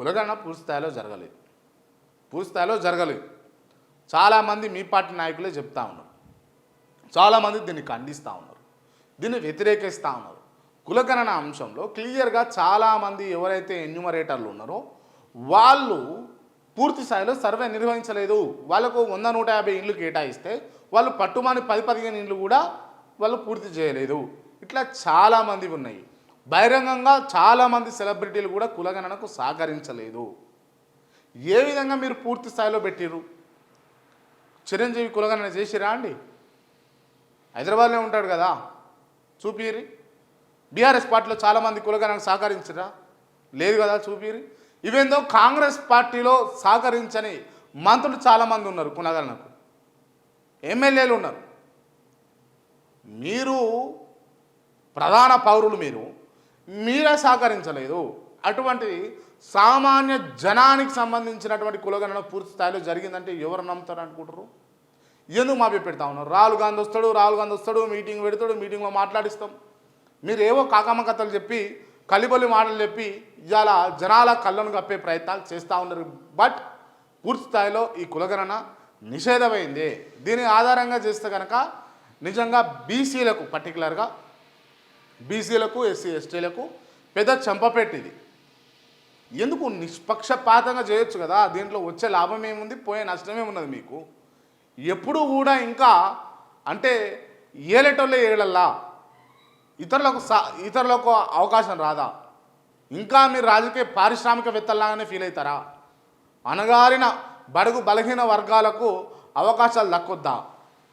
కులగణన పూర్తిస్థాయిలో జరగలేదు. పూర్తి స్థాయిలో జరగలేదు. చాలామంది మీ పార్టీ నాయకులే చెప్తా ఉన్నారు. చాలామంది దీన్ని ఖండిస్తూ ఉన్నారు. దీన్ని వ్యతిరేకిస్తూ ఉన్నారు. కులగణన అంశంలో క్లియర్గా చాలామంది ఎవరైతే ఎన్యూమరేటర్లు ఉన్నారో వాళ్ళు పూర్తి స్థాయిలో సర్వే నిర్వహించలేదు. వాళ్ళకు వంద నూట యాభై ఇండ్లు కేటాయిస్తే వాళ్ళు పట్టుమాని పది పదిహేను ఇండ్లు కూడా వాళ్ళు పూర్తి చేయలేదు. ఇట్లా చాలామంది ఉన్నాయి. బహిరంగంగా చాలామంది సెలబ్రిటీలు కూడా కులగణనకు సహకరించలేదు. ఏ విధంగా మీరు పూర్తి స్థాయిలో పెట్టిర్రు? చిరంజీవి కులగణన చేసిరా అండి? హైదరాబాద్లో ఉంటాడు కదా. చూపిరి బీఆర్ఎస్ పార్టీలో చాలామంది కులగణనకు సహకరించరా లేదు కదా చూపిరి ఇవేందో కాంగ్రెస్ పార్టీలో సహకరించని మంత్రులు చాలామంది ఉన్నారు కులగణనకు. ఎమ్మెల్యేలు ఉన్నారు. మీరు ప్రధాన పౌరులు మీరు. మీరే సహకరించలేదు. అటువంటి సామాన్య జనానికి సంబంధించినటువంటి కులగణన పూర్తి స్థాయిలో జరిగిందంటే ఎవరు నమ్ముతారు అనుకుంటారు ఎందుకు మాపి పెడతా ఉన్నారు? రాహుల్ గాంధీ వస్తాడు రాహుల్ గాంధీ వస్తాడు మీటింగ్ పెడతాడు మీటింగ్లో మాట్లాడిస్తాం. మీరు ఏవో కాకమ్మ కథలు చెప్పి కలిబొలి మాటలు చెప్పి ఇవాళ జనాల కళ్ళను కప్పే ప్రయత్నాలు చేస్తూ ఉన్నారు. బట్ పూర్తి స్థాయిలో ఈ కులగణన నిషేధమైంది. దీని ఆధారంగా చేస్తే కనుక నిజంగా బీసీలకు పర్టికులర్గా బీసీలకు ఎస్సీ ఎస్టీలకు పెద్ద చెంపపెట్టిది. ఎందుకు నిష్పక్షపాతంగా చేయొచ్చు కదా? దీంట్లో వచ్చే లాభం ఏముంది? పోయే నష్టమే ఉన్నది మీకు? ఎప్పుడు కూడా ఇంకా అంటే ఏలేటోళ్ళే ఏళ్ళల్లా? ఇతరులకు సా ఇతరులకు అవకాశం రాదా? ఇంకా మీరు రాజకీయ పారిశ్రామికవేత్తల్లాగానే ఫీల్ అవుతారా? అనగారిన బడుగు బలహీన వర్గాలకు అవకాశాలు దక్కొద్దా?